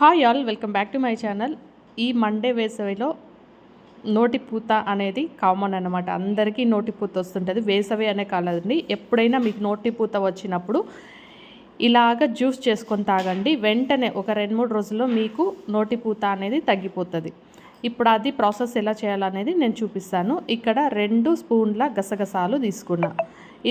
Hi all welcome back to my channel ఈ మండే వేసవిలో నోటి పూత అనేది కామన్ అనమాట అందరికీ నోటి పూత వస్తుంటుంది. వేసవి అనే కాలండి ఎప్పుడైనా మీకు నోటి పూత వచ్చినప్పుడు ఇలాగ జ్యూస్ చేసుకొని తాగండి. వెంటనే ఒక రెండు మూడు రోజుల్లో మీకు నోటి పూత అనేది తగ్గిపోతుంది. ఇప్పుడు అది ప్రాసెస్ ఎలా చేయాలనేది నేను చూపిస్తాను. ఇక్కడ రెండు స్పూన్ల గసగసాలు తీసుకున్నా.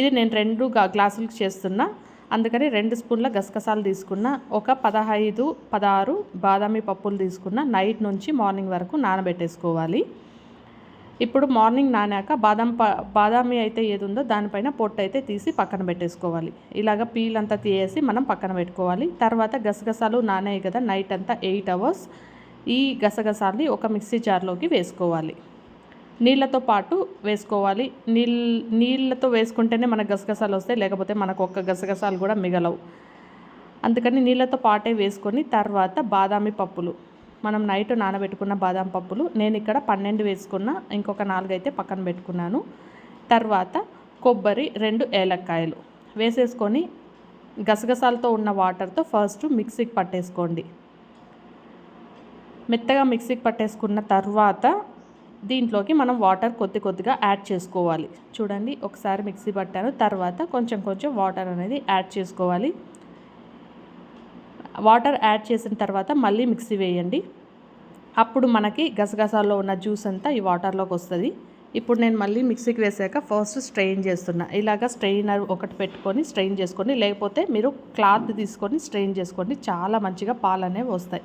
ఇది నేను రెండు గ్లాసులకు చేస్తున్నా. అందుకని రెండు స్పూన్ల గసగసాలు తీసుకున్న ఒక పదహైదు పదహారు బాదామి పప్పులు తీసుకున్న నైట్ నుంచి మార్నింగ్ వరకు నానబెట్టేసుకోవాలి. ఇప్పుడు మార్నింగ్ నానాక బాదం ప బాదామి అయితే ఏది ఉందో దానిపైన పొట్టు అయితే తీసి పక్కన పెట్టేసుకోవాలి. ఇలాగ పీల్ అంతా తీసేసి మనం పక్కన పెట్టుకోవాలి. తర్వాత గసగసాలు నానాయి కదా నైట్ అంతా ఎయిట్ అవర్స్ ఈ గసగసాలని ఒక మిక్సీ జార్లోకి వేసుకోవాలి. నీళ్ళతో పాటు వేసుకోవాలి. నీళ్ళ నీళ్ళతో వేసుకుంటేనే మనకు గసగసాలు వస్తాయి లేకపోతే మనకు ఒక్క గసగసాలు కూడా మిగలవు. అందుకని నీళ్ళతో పాటే వేసుకొని తర్వాత బాదామి పప్పులు. మనం నైట్ నానబెట్టుకున్న బాదాం పప్పులు నేను ఇక్కడ పన్నెండు వేసుకున్న ఇంకొక నాలుగు అయితే పక్కన పెట్టుకున్నాను. తర్వాత కొబ్బరి రెండు ఏలక్కాయలు వేసేసుకొని గసగసాలతో ఉన్న వాటర్తో ఫస్ట్ మిక్సీకి పట్టేసుకోండి. మెత్తగా మిక్సీకి పట్టేసుకున్న తర్వాత దీంట్లోకి మనం వాటర్ కొద్ది కొద్దిగా యాడ్ చేసుకోవాలి. చూడండి ఒకసారి మిక్సీ పట్టాను. తర్వాత కొంచెం కొంచెం వాటర్ అనేది యాడ్ చేసుకోవాలి. వాటర్ యాడ్ చేసిన తర్వాత మళ్ళీ మిక్సీ వేయండి. అప్పుడు మనకి గసగసాల్లో ఉన్న జ్యూస్ అంతా ఈ వాటర్లోకి వస్తుంది. ఇప్పుడు నేను మళ్ళీ మిక్సీకి వేసాక ఫస్ట్ స్ట్రెయిన్ చేస్తున్నా. ఇలాగ స్ట్రెయినర్ ఒకటి పెట్టుకొని స్ట్రెయిన్ చేసుకొని లేకపోతే మీరు క్లాత్ తీసుకొని స్ట్రెయిన్ చేసుకోండి. చాలా మంచిగా పాలు అనేవి వస్తాయి.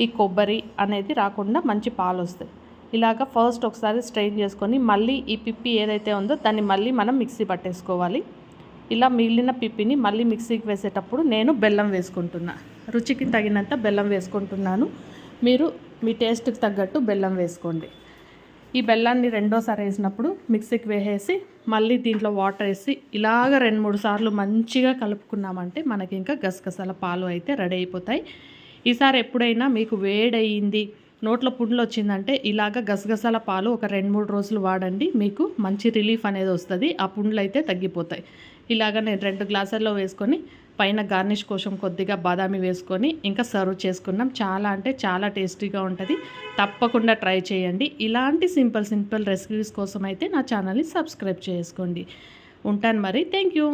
ఈ కొబ్బరి అనేది రాకుండా మంచి పాలు వస్తాయి ఇలాగ ఫస్ట్ ఒకసారి స్ట్రెయిన్ చేసుకొని మళ్ళీ ఈ పిప్పి ఏదైతే ఉందో దాన్ని మళ్ళీ మనం మిక్సీ పట్టేసుకోవాలి. ఇలా మిగిలిన పిప్పిని మళ్ళీ మిక్సీకి వేసేటప్పుడు నేను బెల్లం వేసుకుంటున్నా. రుచికి తగినంత బెల్లం వేసుకుంటున్నాను. మీరు మీ టేస్ట్కి తగ్గట్టు బెల్లం వేసుకోండి. ఈ బెల్లాన్ని రెండోసారి వేసినప్పుడు మిక్సీకి వేసేసి మళ్ళీ దీంట్లో వాటర్ వేసి ఇలాగ రెండు మూడు సార్లు మంచిగా కలుపుకున్నామంటే మనకి ఇంకా గసగసాల పాలు అయితే రెడీ అయిపోతాయి. ఈసారి ఎప్పుడైనా మీకు వేడయింది నోట్లో పుండ్లు వచ్చిందంటే ఇలాగ గసగసాల పాలు ఒక రెండు మూడు రోజులు వాడండి మీకు మంచి రిలీఫ్ అనేది వస్తుంది. ఆ పుండ్లు అయితే తగ్గిపోతాయి. ఇలాగ నేను రెండు గ్లాసుల్లో వేసుకొని పైన గార్నిష్ కోసం కొద్దిగా బాదామి వేసుకొని ఇంకా సర్వ్ చేసుకున్నాం. చాలా అంటే చాలా టేస్టీగా ఉంటుంది. తప్పకుండా ట్రై చేయండి. ఇలాంటి సింపుల్ సింపుల్ రెసిపీస్ కోసం అయితే నా ఛానల్ని సబ్స్క్రైబ్ చేసుకోండి. ఉంటాను మరి. Thank you.